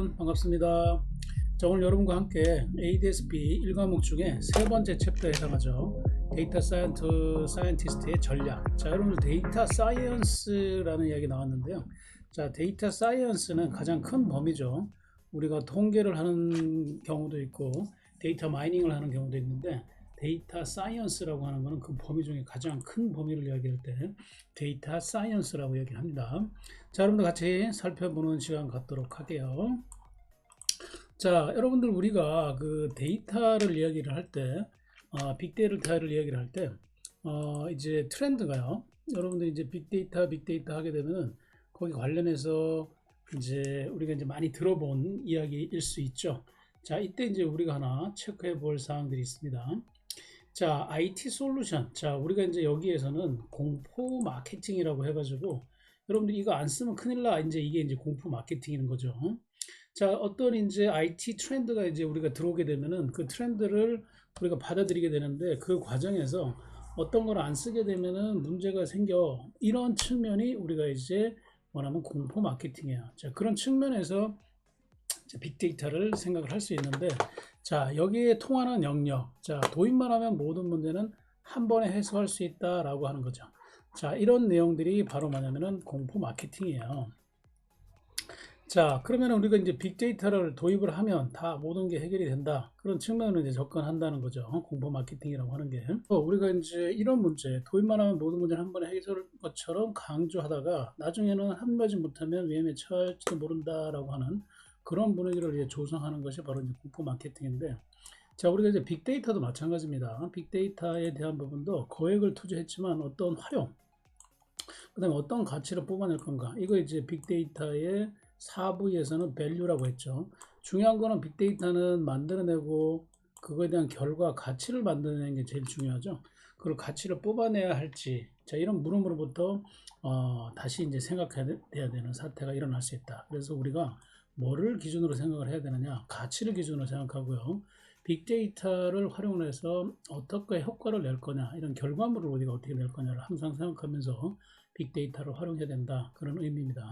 여러분 반갑습니다. 자 오늘 여러분과 함께 ADSB 1과목 중에 세 번째 챕터에 해당하죠. 데이터 사이언트, 사이언티스트의 전략. 자 여러분들 데이터 사이언스라는 이야기 나왔는데요. 자 데이터 사이언스는 가장 큰 범위죠. 우리가 통계를 하는 경우도 있고 데이터 마이닝을 하는 경우도 있는데 데이터 사이언스라고 하는 것은 그 범위 중에 가장 큰 범위를 이야기할 때 데이터 사이언스라고 얘기합니다. 자, 여러분들 같이 살펴보는 시간 갖도록 할게요. 자, 여러분들 우리가 그 데이터를 이야기를 할 때, 어, 빅데이터를 이야기를 할 때, 어, 이제 트렌드가요. 여러분들 이제 빅데이터, 빅데이터 하게 되면은 거기 관련해서 이제 우리가 이제 많이 들어본 이야기일 수 있죠. 자, 이때 이제 우리가 하나 체크해 볼 사항들이 있습니다. 자, IT 솔루션. 자, 우리가 이제 여기에서는 공포 마케팅이라고 해가지고 여러분들 이거 안 쓰면 큰일 나. 이제 이게 이제 공포 마케팅인 거죠. 자, 어떤 이제 IT 트렌드가 이제 우리가 들어오게 되면은 그 트렌드를 우리가 받아들이게 되는데 그 과정에서 어떤 걸 안 쓰게 되면은 문제가 생겨. 이런 측면이 우리가 이제 뭐냐면 공포 마케팅이에요. 자, 그런 측면에서 빅데이터를 생각을 할 수 있는데 자 여기에 통하는 영역 자 도입만 하면 모든 문제는 한 번에 해소할 수 있다라고 하는 거죠 자 이런 내용들이 바로 뭐냐면은 공포 마케팅이에요 자 그러면 우리가 이제 빅데이터를 도입을 하면 다 모든 게 해결이 된다. 그런 측면으로 이제 접근한다는 거죠. 공포 마케팅이라고 하는 게. 어, 우리가 이제 이런 문제 도입만 하면 모든 문제를 한 번에 해결할 것처럼 강조하다가 나중에는 한 가지 못하면 위험에 처할지도 모른다라고 하는 그런 분위기를 이제 조성하는 것이 바로 이제 공포 마케팅인데 자 우리가 이제 빅데이터도 마찬가지입니다. 빅데이터에 대한 부분도 거액을 투자했지만 어떤 활용 그 다음에 어떤 가치를 뽑아낼 건가 이거 이제 빅데이터의 4부에서는 밸류라고 했죠. 중요한 거는 빅데이터는 만들어내고 그거에 대한 결과 가치를 만들어내는 게 제일 중요하죠. 그걸 가치를 뽑아내야 할지 자 이런 물음으로부터 어, 다시 이제 생각해야 되는 사태가 일어날 수 있다. 그래서 우리가 뭐를 기준으로 생각을 해야 되느냐 가치를 기준으로 생각하고요 빅데이터를 활용해서 어떻게 효과를 낼 거냐 이런 결과물을 우리가 어떻게 낼 거냐를 항상 생각하면서 빅데이터를 활용해야 된다 그런 의미입니다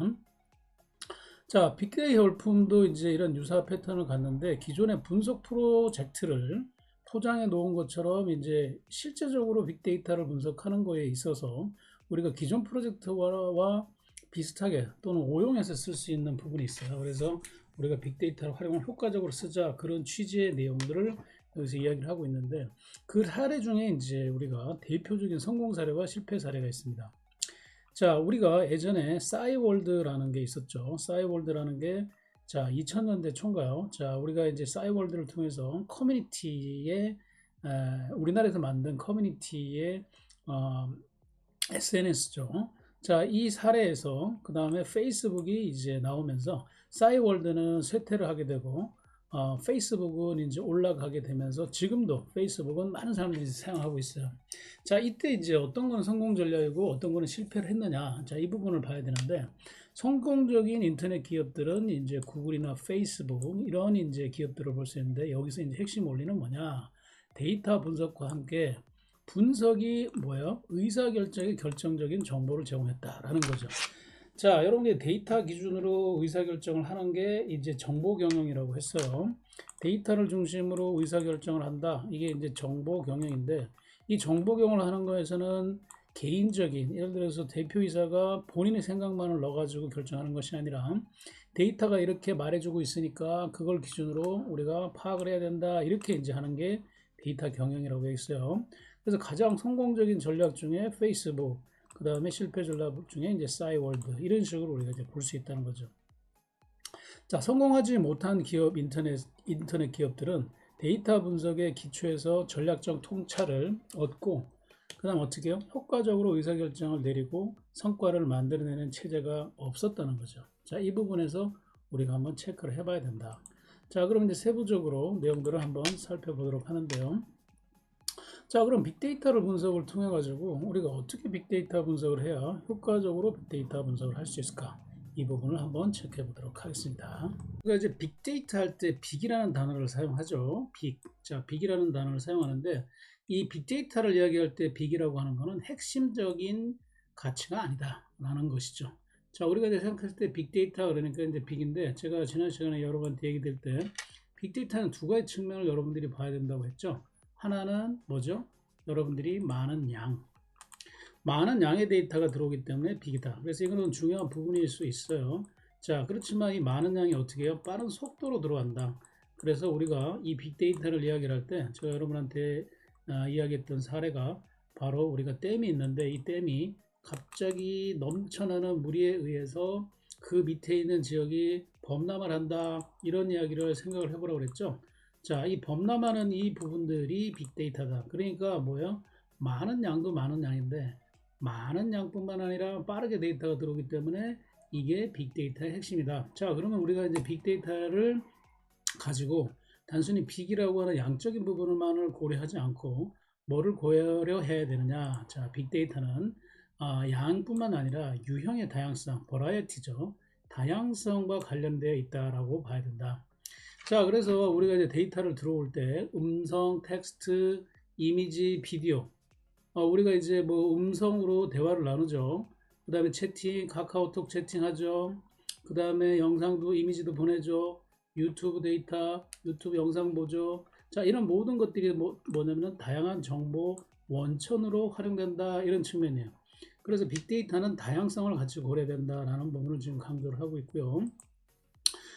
자 빅데이터 열품도 이제 이런 유사 패턴을 갖는데 기존의 분석 프로젝트를 포장해 놓은 것처럼 이제 실제적으로 빅데이터를 분석하는 거에 있어서 우리가 기존 프로젝트와 비슷하게 또는 오용해서 쓸 수 있는 부분이 있어요. 그래서 우리가 빅데이터를 활용을 효과적으로 쓰자 그런 취지의 내용들을 여기서 이야기를 하고 있는데 그 사례 중에 이제 우리가 대표적인 성공 사례와 실패 사례가 있습니다. 자, 우리가 예전에 싸이월드라는 게 있었죠. 싸이월드라는 게 자, 2000년대 총가요. 자, 우리가 이제 싸이월드를 통해서 커뮤니티에 에, 우리나라에서 만든 커뮤니티의 어, SNS죠. 자, 이 사례에서 그 다음에 페이스북이 이제 나오면서 싸이월드는 쇠퇴를 하게 되고 어, 페이스북은 이제 올라가게 되면서 지금도 페이스북은 많은 사람들이 사용하고 있어요. 자, 이때 이제 어떤 건 성공 전략이고 어떤 거는 실패를 했느냐. 자, 이 부분을 봐야 되는데 성공적인 인터넷 기업들은 이제 구글이나 페이스북 이런 이제 기업들을 볼 수 있는데 여기서 이제 핵심 원리는 뭐냐? 데이터 분석과 함께 분석이 뭐예요? 의사결정에 결정적인 정보를 제공했다라는 거죠. 자, 여러분들 데이터 기준으로 의사결정을 하는 게 이제 정보 경영이라고 했어요. 데이터를 중심으로 의사결정을 한다. 이게 이제 정보 경영인데 이 정보 경영을 하는 거에서는 개인적인 예를 들어서 대표이사가 본인의 생각만을 넣어가지고 결정하는 것이 아니라 데이터가 이렇게 말해주고 있으니까 그걸 기준으로 우리가 파악을 해야 된다 이렇게 이제 하는 게 데이터 경영이라고 했어요. 그래서 가장 성공적인 전략 중에 페이스북, 그 다음에 실패 전략 중에 이제 싸이월드 이런 식으로 우리가 이제 볼 수 있다는 거죠. 자, 성공하지 못한 기업 인터넷 인터넷 기업들은 데이터 분석에 기초해서 전략적 통찰을 얻고 그다음 어떻게 요 효과적으로 의사결정을 내리고 성과를 만들어내는 체제가 없었다는 거죠. 자, 이 부분에서 우리가 한번 체크를 해봐야 된다. 자, 그럼 이제 세부적으로 내용들을 한번 살펴보도록 하는데요. 자 그럼 빅데이터를 분석을 통해 가지고 우리가 어떻게 빅데이터 분석을 해야 효과적으로 빅데이터 분석을 할 수 있을까 이 부분을 한번 체크해 보도록 하겠습니다 우리가 이제 빅데이터 할 때 빅이라는 단어를 사용하죠 빅. 자 빅이라는 단어를 사용하는데 이 빅데이터를 이야기할 때 빅이라고 하는 것은 핵심적인 가치가 아니다 라는 것이죠 자, 우리가 이제 생각했을 때 빅데이터 그러니까 이제 빅인데 제가 지난 시간에 여러분한테 얘기 드릴 때 빅데이터는 두 가지 측면을 여러분들이 봐야 된다고 했죠. 하나는 뭐죠? 여러분들이 많은 양. 많은 양의 데이터가 들어오기 때문에 빅이다. 그래서 이거는 중요한 부분일 수 있어요. 자, 그렇지만 이 많은 양이 어떻게 해요? 빠른 속도로 들어간다. 그래서 우리가 이 빅데이터를 이야기를 할 때 제가 여러분한테 아, 이야기했던 사례가 바로 우리가 댐이 있는데 이 댐이 갑자기 넘쳐나는 무리에 의해서 그 밑에 있는 지역이 범람을 한다 이런 이야기를 생각을 해보라고 그랬죠. 자, 이 범람하는 이 부분들이 빅데이터다. 그러니까 뭐요? 많은 양도 많은 양인데 많은 양뿐만 아니라 빠르게 데이터가 들어오기 때문에 이게 빅데이터의 핵심이다. 자, 그러면 우리가 이제 빅데이터를 가지고 단순히 빅이라고 하는 양적인 부분만을 고려하지 않고 뭐를 고려해야 되느냐? 자, 빅데이터는 아, 양뿐만 아니라 유형의 다양성, 버라이어티죠. 다양성과 관련되어 있다라고 봐야 된다. 자, 그래서 우리가 이제 데이터를 들어올 때 음성, 텍스트, 이미지, 비디오. 어, 우리가 이제 뭐 음성으로 대화를 나누죠. 그 다음에 채팅, 카카오톡 채팅하죠. 그 다음에 영상도 이미지도 보내죠. 유튜브 데이터, 유튜브 영상 보죠. 자, 이런 모든 것들이 뭐, 뭐냐면 다양한 정보 원천으로 활용된다 이런 측면이에요. 그래서 빅데이터는 다양성을 같이 고려된다라는 부분을 지금 강조를 하고 있고요.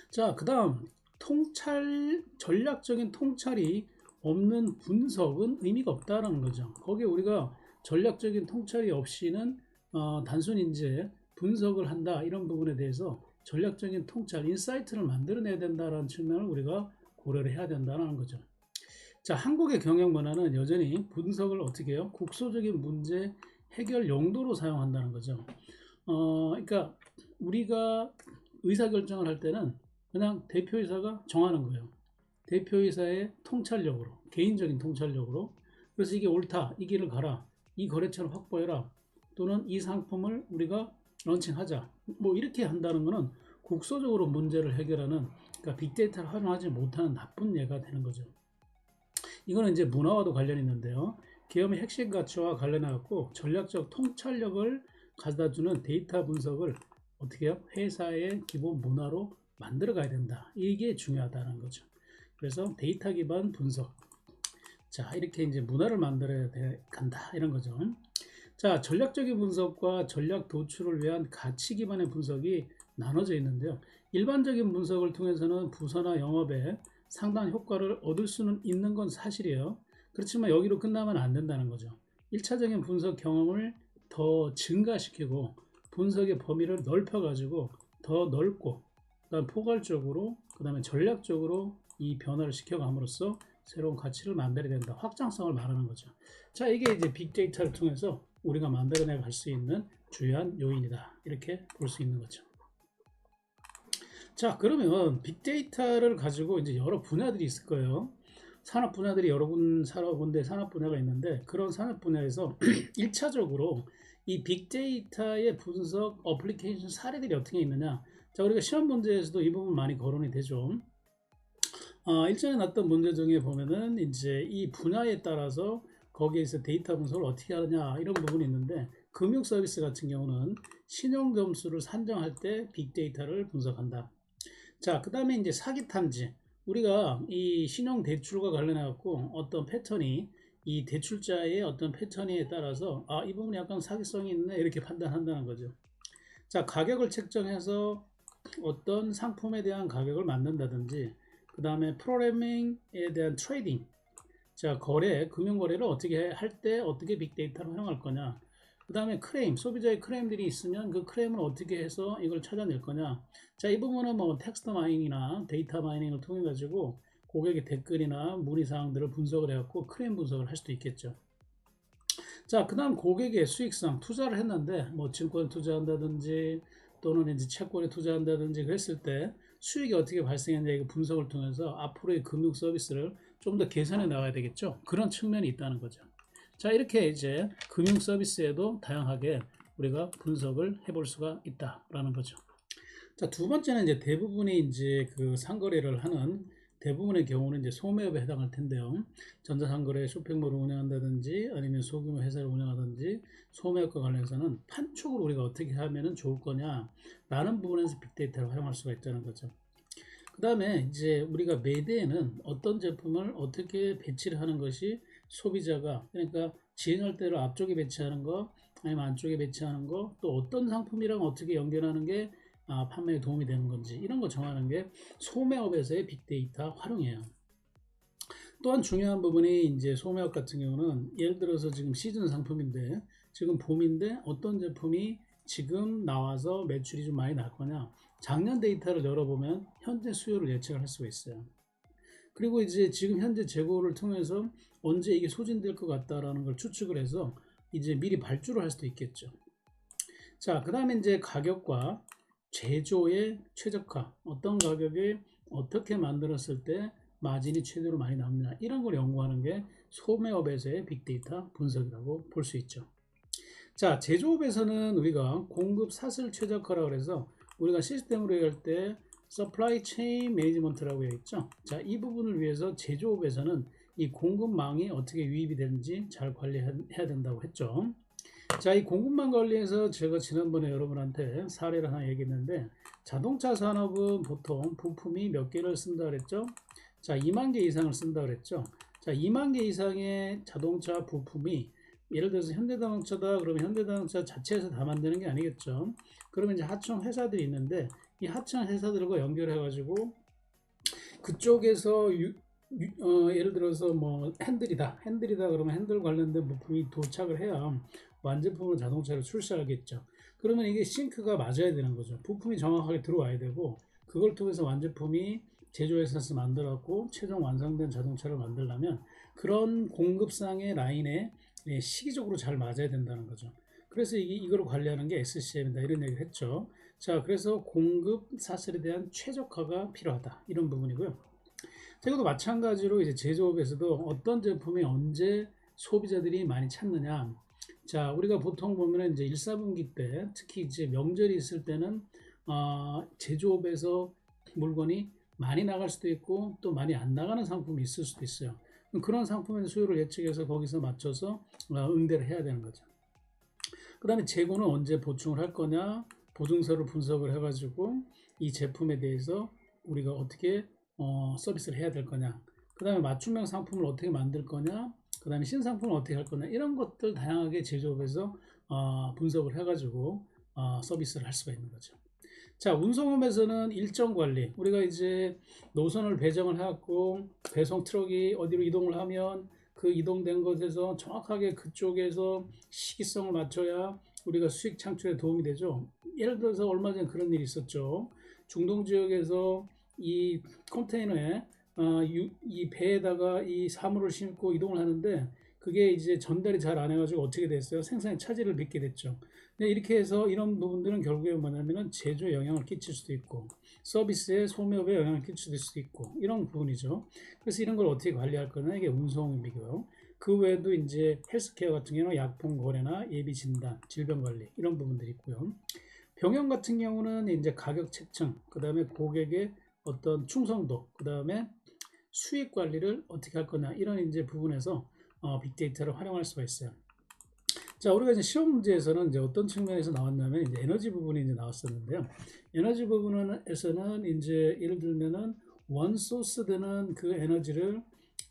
자, 그 다음 통찰 전략적인 통찰이 없는 분석은 의미가 없다라는 거죠. 거기에 우리가 전략적인 통찰이 없이는 어, 단순히 이제 분석을 한다 이런 부분에 대해서 전략적인 통찰, 인사이트를 만들어내야 된다라는 측면을 우리가 고려를 해야 된다는 거죠. 자, 한국의 경영 문화는 여전히 분석을 어떻게 해요? 국소적인 문제 해결 용도로 사용한다는 거죠. 어, 그러니까 우리가 의사결정을 할 때는 그냥 대표이사가 정하는 거예요. 대표이사의 통찰력으로, 개인적인 통찰력으로. 그래서 이게 옳다, 이 길을 가라, 이 거래처를 확보해라, 또는 이 상품을 우리가 런칭하자. 뭐 이렇게 한다는 것은 국소적으로 문제를 해결하는 그러니까 빅데이터를 활용하지 못하는 나쁜 예가 되는 거죠. 이거는 이제 문화와도 관련이 있는데요. 기업의 핵심 가치와 관련해 갖고 전략적 통찰력을 가져다 주는 데이터 분석을 어떻게 해요? 회사의 기본 문화로 만들어 가야 된다. 이게 중요하다는 거죠. 그래서 데이터 기반 분석. 자, 이렇게 이제 문화를 만들어야 돼, 간다. 이런 거죠. 자, 전략적인 분석과 전략 도출을 위한 가치 기반의 분석이 나눠져 있는데요. 일반적인 분석을 통해서는 부서나 영업에 상당한 효과를 얻을 수는 있는 건 사실이에요. 그렇지만 여기로 끝나면 안 된다는 거죠. 1차적인 분석 경험을 더 증가시키고 분석의 범위를 넓혀가지고 더 넓고 그다음 포괄적으로 그다음에 전략적으로 이 변화를 시켜감으로써 새로운 가치를 만들어야 된다. 확장성을 말하는 거죠. 자, 이게 이제 빅데이터를 통해서 우리가 만들어내 갈 수 있는 주요한 요인이다. 이렇게 볼 수 있는 거죠. 자, 그러면 빅데이터를 가지고 이제 여러 분야들이 있을 거예요. 산업 분야들이 여러 군 산업 군데 산업 분야가 있는데 그런 산업 분야에서 1차적으로 이 빅데이터의 분석 어플리케이션 사례들이 어떻게 있느냐. 자, 우리가 시험 문제에서도 이 부분 많이 거론이 되죠. 어, 일전에 났던 문제 중에 보면은 이제 이 분야에 따라서 거기에서 데이터 분석을 어떻게 하느냐 이런 부분이 있는데 금융 서비스 같은 경우는 신용 점수를 산정할 때 빅데이터를 분석한다. 자, 그 다음에 이제 사기 탐지. 우리가 이 신용 대출과 관련해 갖고 어떤 패턴이 이 대출자의 어떤 패턴에 따라서 아, 이 부분이 약간 사기성이 있네 이렇게 판단한다는 거죠. 자, 가격을 책정해서 어떤 상품에 대한 가격을 만든다든지 그 다음에 프로그래밍에 대한 트레이딩 자 거래 금융거래를 어떻게 할 때 어떻게 빅데이터를 활용할 거냐 그 다음에 크레임 소비자의 크레임들이 있으면 그 크레임을 어떻게 해서 이걸 찾아낼 거냐. 자 이 부분은 뭐 텍스트 마이닝이나 데이터 마이닝을 통해 가지고 고객의 댓글이나 문의 사항들을 분석을 해갖고 크레임 분석을 할 수도 있겠죠. 자, 그 다음 고객의 수익성, 투자를 했는데, 뭐, 증권 투자한다든지, 또는 이제 채권에 투자한다든지 그랬을 때 수익이 어떻게 발생했냐, 이거 분석을 통해서 앞으로의 금융 서비스를 좀 더 개선해 나가야 되겠죠. 그런 측면이 있다는 거죠. 자, 이렇게 이제 금융 서비스에도 다양하게 우리가 분석을 해볼 수가 있다라는 거죠. 자, 두 번째는 이제 대부분이 이제 그 상거래를 하는 대부분의 경우는 이제 소매업에 해당할 텐데요. 전자상거래 쇼핑몰을 운영한다든지 아니면 소규모 회사를 운영하든지 소매업과 관련해서는 판촉을 우리가 어떻게 하면 좋을 거냐 라는 부분에서 빅데이터를 활용할 수가 있다는 거죠. 그 다음에 이제 우리가 매대에는 어떤 제품을 어떻게 배치를 하는 것이 소비자가 그러니까 진행할 때로 앞쪽에 배치하는 거 아니면 안쪽에 배치하는 거 또 어떤 상품이랑 어떻게 연결하는 게 아, 판매에 도움이 되는 건지 이런 거 정하는 게 소매업에서의 빅데이터 활용이에요. 또한 중요한 부분이 이제 소매업 같은 경우는 예를 들어서 지금 시즌 상품인데 지금 봄인데 어떤 제품이 지금 나와서 매출이 좀 많이 날 거냐 작년 데이터를 열어보면 현재 수요를 예측을 할 수가 있어요. 그리고 이제 지금 현재 재고를 통해서 언제 이게 소진될 것 같다라는 걸 추측을 해서 이제 미리 발주를 할 수도 있겠죠. 자, 그 다음에 이제 가격과 제조의 최적화, 어떤 가격에 어떻게 만들었을 때 마진이 최대로 많이 남느냐 이런 걸 연구하는 게 소매업에서의 빅데이터 분석이라고 볼 수 있죠. 자, 제조업에서는 우리가 공급 사슬 최적화라고 그래서 우리가 시스템으로 얘기할 때 supply chain management라고 했죠. 자, 이 부분을 위해서 제조업에서는 이 공급망이 어떻게 유입이 되는지 잘 관리해야 된다고 했죠. 자, 이 공급망 관리에서 제가 지난번에 여러분한테 사례를 하나 얘기했는데 자동차 산업은 보통 부품이 몇 개를 쓴다 그랬죠? 자, 2만 개 이상을 쓴다 그랬죠? 자, 2만 개 이상의 자동차 부품이 예를 들어서 현대자동차다 그러면 현대자동차 자체에서 다 만드는 게 아니겠죠. 그러면 이제 하청 회사들이 있는데 이 하청 회사들과 연결해 가지고 그쪽에서 유, 유, 어, 예를 들어서 뭐 핸들이다 핸들이다 그러면 핸들 관련된 부품이 도착을 해야 완제품으로 자동차를 출시하겠죠. 그러면 이게 싱크가 맞아야 되는 거죠. 부품이 정확하게 들어와야 되고 그걸 통해서 완제품이 제조회사에서 만들었고 최종 완성된 자동차를 만들려면 그런 공급상의 라인에 예, 시기적으로 잘 맞아야 된다는 거죠. 그래서 이, 이걸 관리하는 게 SCM이다 이런 얘기를 했죠. 자, 그래서 공급 사슬에 대한 최적화가 필요하다 이런 부분이고요. 자, 이것도 마찬가지로 이제 제조업에서도 어떤 제품이 언제 소비자들이 많이 찾느냐. 자, 우리가 보통 보면은 이제 1, 4분기 때 특히 이제 명절이 있을 때는 어, 제조업에서 물건이 많이 나갈 수도 있고 또 많이 안 나가는 상품이 있을 수도 있어요. 그런 상품의 수요를 예측해서 거기서 맞춰서 어, 응대를 해야 되는 거죠. 그 다음에 재고는 언제 보충을 할 거냐 보증서를 분석을 해가지고 이 제품에 대해서 우리가 어떻게 어, 서비스를 해야 될 거냐 그 다음에 맞춤형 상품을 어떻게 만들 거냐 그 다음에 신상품을 어떻게 할 거냐 이런 것들 다양하게 제조업에서 어, 분석을 해가지고 어, 서비스를 할 수가 있는 거죠. 자, 운송업에서는 일정 관리. 우리가 이제 노선을 배정을 해갖고 배송 트럭이 어디로 이동을 하면 그 이동된 것에서 정확하게 그쪽에서 시기성을 맞춰야 우리가 수익 창출에 도움이 되죠. 예를 들어서 얼마 전에 그런 일이 있었죠. 중동 지역에서 이 컨테이너에 어, 이 배에다가 이 사물을 싣고 이동을 하는데 그게 이제 전달이 잘 안 해가지고 어떻게 됐어요? 생산에 차질을 빚게 됐죠. 이렇게 해서 이런 부분들은 결국에 뭐냐면은 제조에 영향을 끼칠 수도 있고 서비스에 소매업에 영향을 끼칠 수도 있고 이런 부분이죠. 그래서 이런 걸 어떻게 관리할 거냐 이게 운송입이고요. 그 외에도 이제 헬스케어 같은 경우는 약품 거래나 예비 진단, 질병 관리 이런 부분들이 있고요. 병영 같은 경우는 이제 가격 책정, 그 다음에 고객의 어떤 충성도, 그 다음에 수익 관리를 어떻게 할 거냐 이런 이제 부분에서 어, 빅데이터를 활용할 수가 있어요. 자, 우리가 이제 시험 문제에서는 이제 어떤 측면에서 나왔냐면 이제 에너지 부분이 이제 나왔었는데요. 에너지 부분에서는 이제 예를 들면은 원 소스 되는 그 에너지를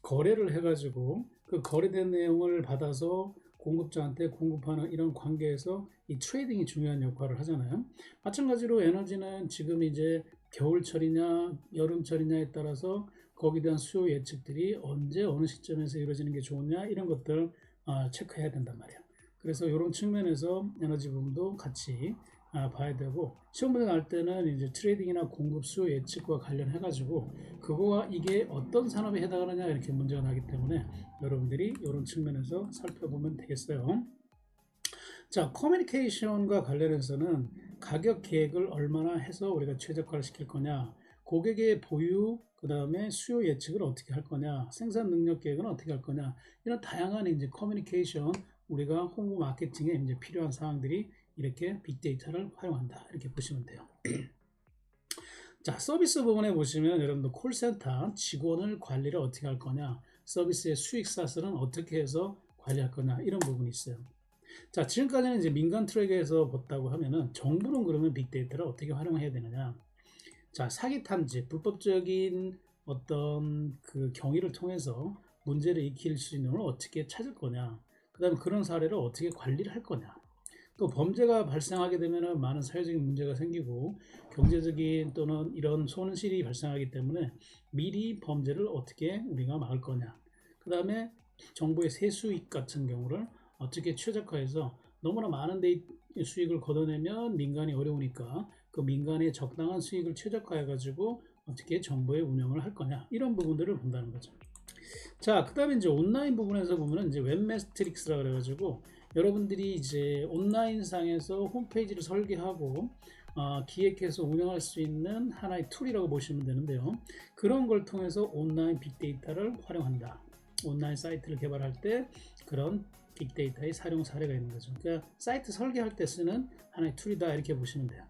거래를 해가지고 그 거래된 내용을 받아서 공급자한테 공급하는 이런 관계에서 이 트레이딩이 중요한 역할을 하잖아요. 마찬가지로 에너지는 지금 이제 겨울철이냐 여름철이냐에 따라서 거기에 대한 수요 예측들이 언제 어느 시점에서 이루어지는 게 좋으냐 이런 것들 어, 체크해야 된단 말이에요. 그래서 이런 측면에서 에너지 부분도 같이 아, 봐야 되고 시험 문제 날 때는 이제 트레이딩이나 공급 수요 예측과 관련해 가지고 그거와 이게 어떤 산업에 해당하느냐 이렇게 문제가 나기 때문에 여러분들이 이런 측면에서 살펴보면 되겠어요. 자, 커뮤니케이션과 관련해서는 가격 계획을 얼마나 해서 우리가 최적화를 시킬 거냐, 고객의 보유, 그 다음에 수요 예측을 어떻게 할 거냐, 생산 능력 계획은 어떻게 할 거냐, 이런 다양한 이제 커뮤니케이션, 우리가 홍보 마케팅에 이제 필요한 사항들이 이렇게 빅데이터를 활용한다. 이렇게 보시면 돼요. 자, 서비스 부분에 보시면 여러분들 콜센터 직원을 관리를 어떻게 할 거냐, 서비스의 수익 사슬은 어떻게 해서 관리할 거냐 이런 부분이 있어요. 자, 지금까지는 이제 민간 트랙에서 봤다고 하면은 정부는 그러면 빅데이터를 어떻게 활용해야 되느냐? 자, 사기 탐지, 불법적인 어떤 그 경위를 통해서 문제를 익힐 수 있는 걸 어떻게 찾을 거냐? 그 다음에 그런 사례를 어떻게 관리를 할 거냐? 또 범죄가 발생하게 되면 많은 사회적인 문제가 생기고 경제적인 또는 이런 손실이 발생하기 때문에 미리 범죄를 어떻게 우리가 막을 거냐. 그 다음에 정부의 세수익 같은 경우를 어떻게 최적화해서 너무나 많은 데 수익을 걷어내면 민간이 어려우니까 그 민간의 적당한 수익을 최적화해 가지고 어떻게 정부의 운영을 할 거냐 이런 부분들을 본다는 거죠. 자, 그 다음에 이제 온라인 부분에서 보면은 이제 웹매스트릭스라 그래가지고 여러분들이 이제 온라인 상에서 홈페이지를 설계하고 어, 기획해서 운영할 수 있는 하나의 툴이라고 보시면 되는데요. 그런 걸 통해서 온라인 빅데이터를 활용한다. 온라인 사이트를 개발할 때 그런 빅데이터의 사용 사례가 있는 거죠. 그러니까 사이트 설계할 때 쓰는 하나의 툴이다 이렇게 보시면 돼요.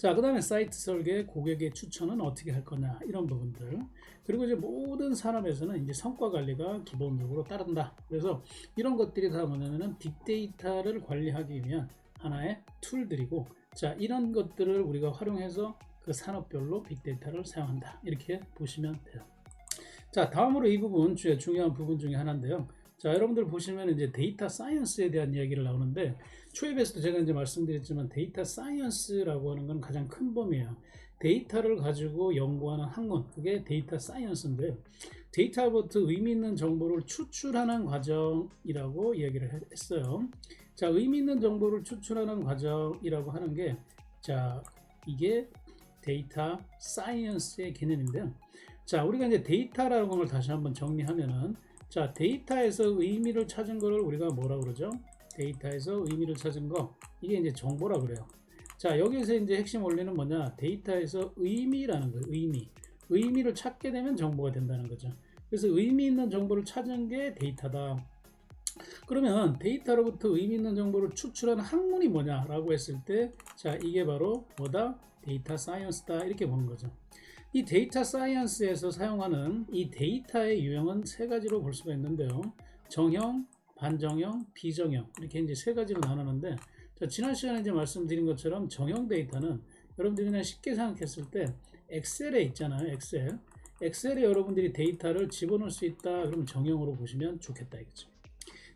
자, 그 다음에 사이트 설계, 고객의 추천은 어떻게 할 거냐, 이런 부분들. 그리고 이제 모든 산업에서는 이제 성과 관리가 기본적으로 따른다. 그래서 이런 것들이 다 뭐냐면은 빅데이터를 관리하기 위한 하나의 툴들이고, 자, 이런 것들을 우리가 활용해서 그 산업별로 빅데이터를 사용한다. 이렇게 보시면 돼요. 자, 다음으로 이 부분, 중요한 부분 중에 하나인데요. 자, 여러분들 보시면 이제 데이터 사이언스에 대한 이야기를 나오는데 초입에서도 제가 이제 말씀드렸지만 데이터 사이언스라고 하는 건 가장 큰 범위예요. 데이터를 가지고 연구하는 학문, 그게 데이터 사이언스인데 데이터부터 의미 있는 정보를 추출하는 과정이라고 이야기를 했어요. 자, 의미 있는 정보를 추출하는 과정이라고 하는 게 자, 이게 데이터 사이언스의 개념인데요. 자, 우리가 이제 데이터라는 걸 다시 한번 정리하면은 자, 데이터에서 의미를 찾은 거를 우리가 뭐라 그러죠? 데이터에서 의미를 찾은 거 이게 이제 정보라 그래요. 자, 여기서 이제 핵심 원리는 뭐냐? 데이터에서 의미라는 거예요. 의미. 의미를 찾게 되면 정보가 된다는 거죠. 그래서 의미 있는 정보를 찾은 게 데이터다. 그러면 데이터로부터 의미 있는 정보를 추출하는 학문이 뭐냐라고 했을 때, 자, 이게 바로 뭐다? 데이터 사이언스다. 이렇게 보는 거죠. 이 데이터 사이언스에서 사용하는 이 데이터의 유형은 세 가지로 볼 수가 있는데요. 정형, 반정형, 비정형 이렇게 이제 세 가지로 나누는데 자, 지난 시간에 이제 말씀드린 것처럼 정형 데이터는 여러분들이 그냥 쉽게 생각했을 때 엑셀에 있잖아요. 엑셀. 엑셀에 여러분들이 데이터를 집어넣을 수 있다. 그럼 정형으로 보시면 좋겠다 이거죠.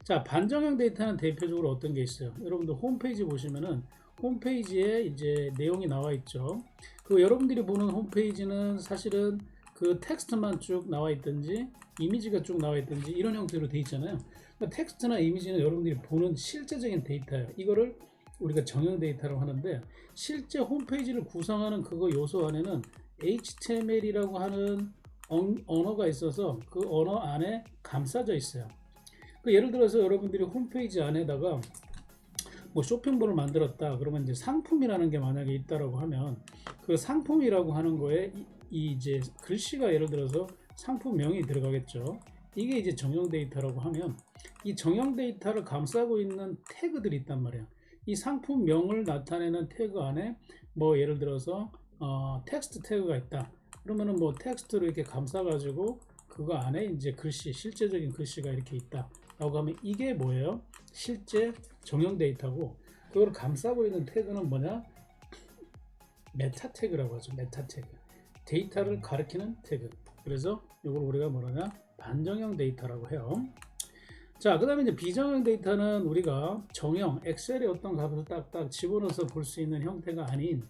자, 반정형 데이터는 대표적으로 어떤 게 있어요? 여러분들 홈페이지 보시면은 홈페이지에 이제 내용이 나와 있죠. 그 여러분들이 보는 홈페이지는 사실은 그 텍스트만 쭉 나와 있든지 이미지가 쭉 나와 있든지 이런 형태로 돼 있잖아요. 그러니까 텍스트나 이미지는 여러분들이 보는 실제적인 데이터예요. 이거를 우리가 정형 데이터라고 하는데 실제 홈페이지를 구성하는 그거 요소 안에는 HTML이라고 하는 언어가 있어서 그 언어 안에 감싸져 있어요. 그 예를 들어서 여러분들이 홈페이지 안에다가 뭐 쇼핑몰을 만들었다 그러면 이제 상품이라는 게 만약에 있다라고 하면 그 상품이라고 하는 거에 이, 이 이제 글씨가 예를 들어서 상품명이 들어가겠죠. 이게 이제 정형 데이터라고 하면 이 정형 데이터를 감싸고 있는 태그들이 있단 말이에요. 이 상품명을 나타내는 태그 안에 뭐 예를 들어서 어, 텍스트 태그가 있다. 그러면은 뭐 텍스트로 이렇게 감싸 가지고 그거 안에 이제 글씨, 실제적인 글씨가 이렇게 있다. 라고 하면 이게 뭐예요? 실제 정형 데이터고 그걸 감싸고 있는 태그는 뭐냐? 메타 태그라고 하죠. 메타 태그. 데이터를 가리키는 태그. 그래서 이걸 우리가 뭐라냐? 반정형 데이터라고 해요. 자, 그 다음에 이제 비정형 데이터는 우리가 정형, 엑셀의 어떤 값을 딱딱 집어넣어서 볼 수 있는 형태가 아닌,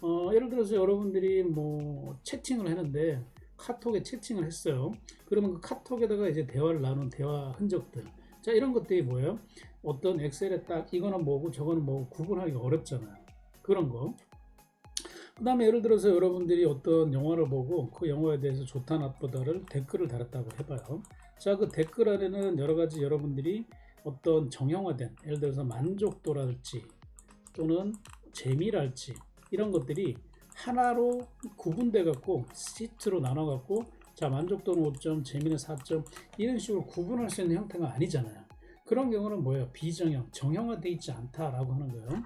어, 예를 들어서 여러분들이 뭐 채팅을 했는데, 카톡에 채팅을 했어요. 그러면 그 카톡에다가 이제 대화를 나눈 대화 흔적들. 자, 이런 것들이 뭐예요? 어떤 엑셀에 딱 이거는 뭐고 저거는 뭐고 구분하기가 어렵잖아요. 그런 거. 그 다음에 예를 들어서 여러분들이 어떤 영화를 보고 그 영화에 대해서 좋다 나쁘다를 댓글을 달았다고 해봐요. 자, 그 댓글 안에는 여러 가지 여러분들이 어떤 정형화된 예를 들어서 만족도랄지 또는 재미랄지 이런 것들이 하나로 구분돼 갖고 시트로 나눠 갖고 자 만족도는 5점, 재미는 4점 이런 식으로 구분할 수 있는 형태가 아니잖아요. 그런 경우는 뭐예요? 비정형, 정형화돼 있지 않다라고 하는 거예요.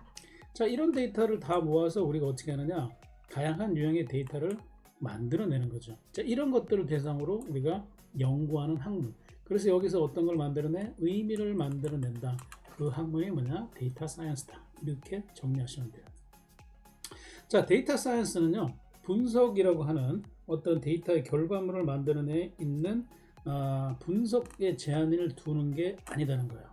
자 이런 데이터를 다 모아서 우리가 어떻게 하느냐? 다양한 유형의 데이터를 만들어내는 거죠. 자, 이런 것들을 대상으로 우리가 연구하는 학문. 그래서 여기서 어떤 걸 만들어내? 의미를 만들어낸다. 그 학문이 뭐냐? 데이터 사이언스다. 이렇게 정리하시면 돼요. 자, 데이터 사이언스는요, 분석이라고 하는 어떤 데이터의 결과물을 만들어내 있는 어, 분석의 제한을 두는 게 아니다는 거예요.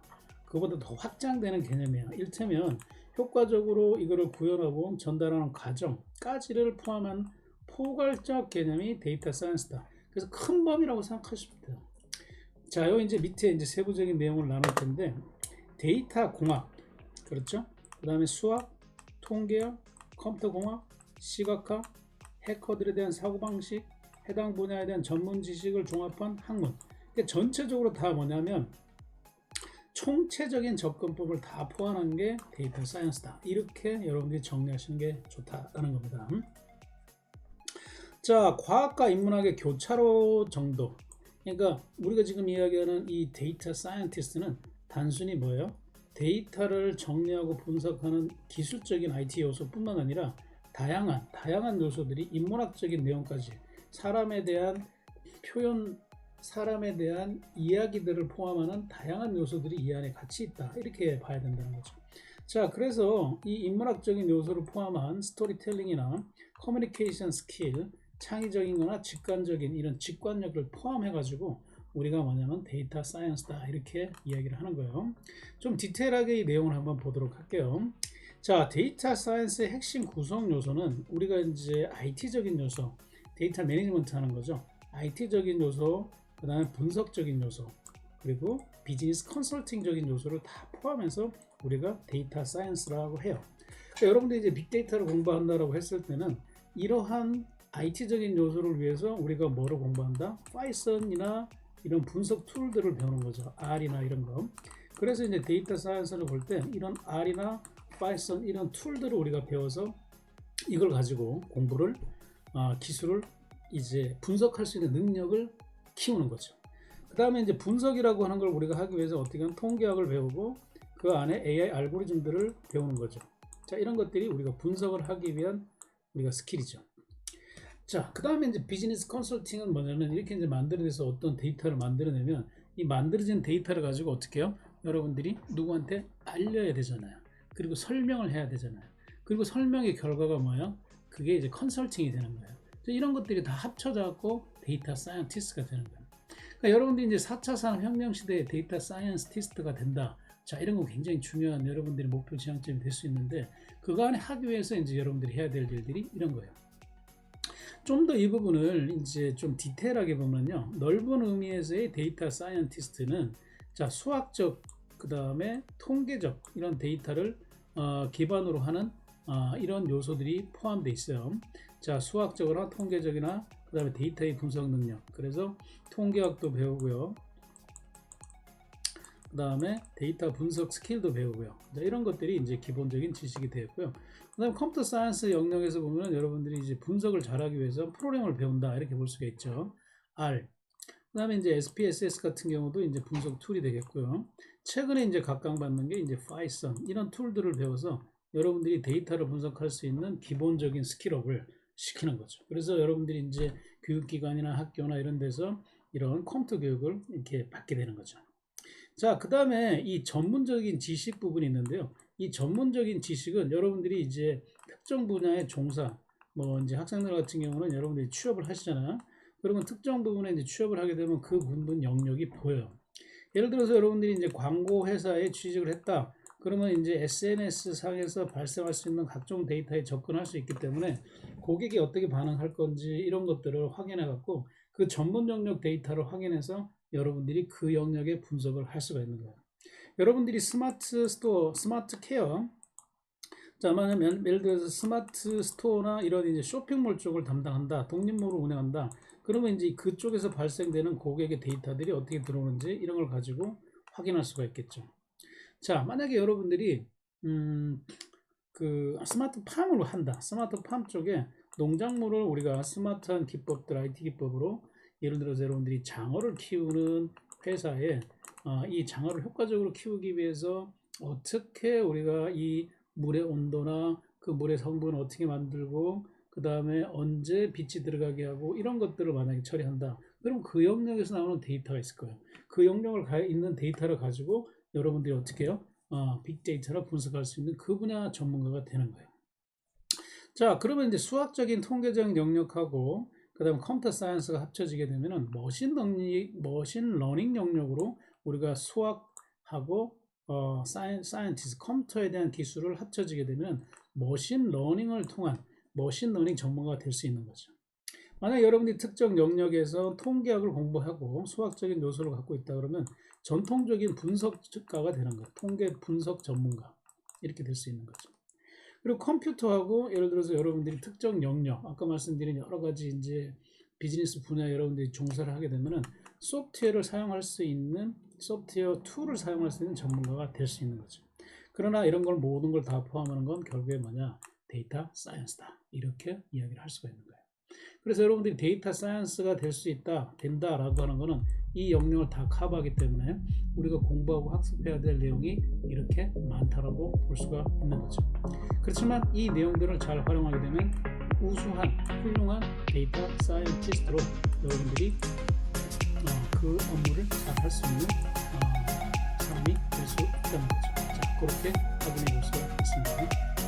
그보다 더 확장되는 개념이에요. 일테면 효과적으로 이거를 구현하고 전달하는 과정까지를 포함한 포괄적 개념이 데이터 사이언스다. 그래서 큰 범위라고 생각하시면 돼요. 자, 요 이제 밑에 이제 세부적인 내용을 나눌 텐데 데이터 공학 그렇죠? 그 다음에 수학, 통계학, 컴퓨터 공학, 시각화, 해커들에 대한 사고방식, 해당 분야에 대한 전문 지식을 종합한 학문. 그러니까 전체적으로 다 뭐냐면 총체적인 접근법을 다 포함한 게 데이터 사이언스다. 이렇게 여러분들이 정리하시는 게 좋다라는 겁니다. 자, 과학과 인문학의 교차로 정도. 그러니까 우리가 지금 이야기하는 이 데이터 사이언티스트는 단순히 뭐예요? 데이터를 정리하고 분석하는 기술적인 IT 요소뿐만 아니라 다양한 다양한 요소들이 인문학적인 내용까지 사람에 대한 표현, 사람에 대한 이야기들을 포함하는 다양한 요소들이 이 안에 같이 있다. 이렇게 봐야 된다는 거죠. 자, 그래서 이 인문학적인 요소를 포함한 스토리텔링이나 커뮤니케이션 스킬, 창의적인 거나 직관적인 이런 직관력을 포함해 가지고 우리가 뭐냐면 데이터 사이언스다 이렇게 이야기를 하는 거예요. 좀 디테일하게 이 내용을 한번 보도록 할게요. 자, 데이터 사이언스의 핵심 구성 요소는 우리가 이제 IT적인 요소, 데이터 매니지먼트 하는 거죠. IT적인 요소, 그 다음에 분석적인 요소, 그리고 비즈니스 컨설팅적인 요소를 다 포함해서 우리가 데이터 사이언스라고 해요. 그러니까 여러분들이 이제 빅데이터를 공부한다라고 했을 때는 이러한 IT적인 요소를 위해서 우리가 뭐를 공부한다? 파이썬이나 이런 분석 툴들을 배우는 거죠. R이나 이런 거. 그래서 이제 데이터 사이언스를 볼 때 이런 R이나 파이썬 이런 툴들을 우리가 배워서 이걸 가지고 공부를 어, 기술을 이제 분석할 수 있는 능력을 키우는 거죠. 그 다음에 이제 분석이라고 하는 걸 우리가 하기 위해서 어떻게 하면 통계학을 배우고 그 안에 AI 알고리즘들을 배우는 거죠. 자, 이런 것들이 우리가 분석을 하기 위한 우리가 스킬이죠. 자, 그 다음에 이제 비즈니스 컨설팅은 뭐냐면 이렇게 이제 만들어내서 어떤 데이터를 만들어내면 이 만들어진 데이터를 가지고 어떻게 해요? 여러분들이 누구한테 알려야 되잖아요. 그리고 설명을 해야 되잖아요. 그리고 설명의 결과가 뭐예요? 그게 이제 컨설팅이 되는 거예요. 이런 것들이 다 합쳐져 갖고 데이터 사이언티스트가 되는 거예요. 그러니까 여러분들이 이제 4차 산업혁명 시대의 데이터 사이언티스트가 된다. 자, 이런 거 굉장히 중요한 여러분들의 목표 지향점이 될 수 있는데 그거 안에 하기 위해서 이제 여러분들이 해야 될 일들이 이런 거예요. 좀 더 이 부분을 이제 좀 디테일하게 보면요. 넓은 의미에서의 데이터 사이언티스트는 자, 수학적 그 다음에 통계적 이런 데이터를 어, 기반으로 하는 어, 이런 요소들이 포함되어 있어요. 자, 수학적이나 통계적이나 그 다음에 데이터의 분석 능력. 그래서 통계학도 배우고요. 그 다음에 데이터 분석 스킬도 배우고요. 자, 이런 것들이 이제 기본적인 지식이 되었고요. 그 다음에 컴퓨터 사이언스 영역에서 보면 여러분들이 이제 분석을 잘하기 위해서 프로그램을 배운다. 이렇게 볼 수가 있죠. R. 그 다음에 이제 SPSS 같은 경우도 이제 분석 툴이 되겠고요. 최근에 이제 각광받는 게 이제 파이썬 이런 툴들을 배워서 여러분들이 데이터를 분석할 수 있는 기본적인 스킬업을 시키는 거죠. 그래서 여러분들이 이제 교육기관이나 학교나 이런 데서 이런 컴퓨터 교육을 이렇게 받게 되는 거죠. 자, 그 다음에 이 전문적인 지식 부분이 있는데요. 이 전문적인 지식은 여러분들이 이제 특정 분야의 종사, 뭐 이제 학생들 같은 경우는 여러분들이 취업을 하시잖아요. 그러면 특정 부분에 이제 취업을 하게 되면 그 부분 영역이 보여요. 예를 들어서 여러분들이 이제 광고 회사에 취직을 했다. 그러면 이제 SNS 상에서 발생할 수 있는 각종 데이터에 접근할 수 있기 때문에 고객이 어떻게 반응할 건지 이런 것들을 확인해 갖고 그 전문 영역 데이터를 확인해서 여러분들이 그 영역의 분석을 할 수가 있는 거예요. 여러분들이 스마트 스토어, 스마트 케어, 자, 만약에 예를 들어서 스마트 스토어나 이런 이제 쇼핑몰 쪽을 담당한다, 독립몰을 운영한다. 그러면 이제 그쪽에서 발생되는 고객의 데이터들이 어떻게 들어오는지 이런 걸 가지고 확인할 수가 있겠죠. 자, 만약에 여러분들이 음, 그 스마트 팜을 한다. 스마트 팜 쪽에 농작물을 우리가 스마트한 기법들, IT 기법으로 예를 들어서 여러분들이 장어를 키우는 회사에 어, 이 장어를 효과적으로 키우기 위해서 어떻게 우리가 이 물의 온도나 그 물의 성분을 어떻게 만들고 그 다음에 언제 빛이 들어가게 하고 이런 것들을 만약에 처리한다. 그럼 그 영역에서 나오는 데이터가 있을 거예요. 그 영역을 가 있는 데이터를 가지고 여러분들이 어떻게 해요? 어, 빅데이터를 분석할 수 있는 그 분야 전문가가 되는 거예요. 자, 그러면 이제 수학적인 통계적 영역하고 그 다음에 컴퓨터 사이언스가 합쳐지게 되면은 머신 런닝 머신 러닝 영역으로 우리가 수학하고 어 사이언 사이언티스트 컴퓨터에 대한 기술을 합쳐지게 되면 머신 러닝을 통한 머신 러닝 전문가가 될 수 있는 거죠. 만약 여러분들이 특정 영역에서 통계학을 공부하고 수학적인 요소를 갖고 있다 그러면 전통적인 분석가가 되는 거예요. 통계 분석 전문가 이렇게 될 수 있는 거죠. 그리고 컴퓨터하고 예를 들어서 여러분들이 특정 영역, 아까 말씀드린 여러 가지 이제 비즈니스 분야 여러분들이 종사를 하게 되면은 소프트웨어를 사용할 수 있는 소프트웨어 툴을 사용할 수 있는 전문가가 될 수 있는 거죠. 그러나 이런 걸 모든 걸 다 포함하는 건 결국에 뭐냐 데이터 사이언스다 이렇게 이야기를 할 수가 있는 거예요. 그래서 여러분들이 데이터 사이언스가 될 수 있다 된다라고 하는 거는 이 영역을 다 커버하기 때문에 우리가 공부하고 학습해야 될 내용이 이렇게 많다라고 볼 수가 있는 거죠. 그렇지만 이 내용들을 잘 활용하게 되면 우수한 훌륭한 데이터 사이언티스트로 여러분들이 어, 그 업무를 잘 할 수 있는 어, 사람이 될 수 있다는 거죠. 자, 그렇게 확인해 볼 수가 있습니다.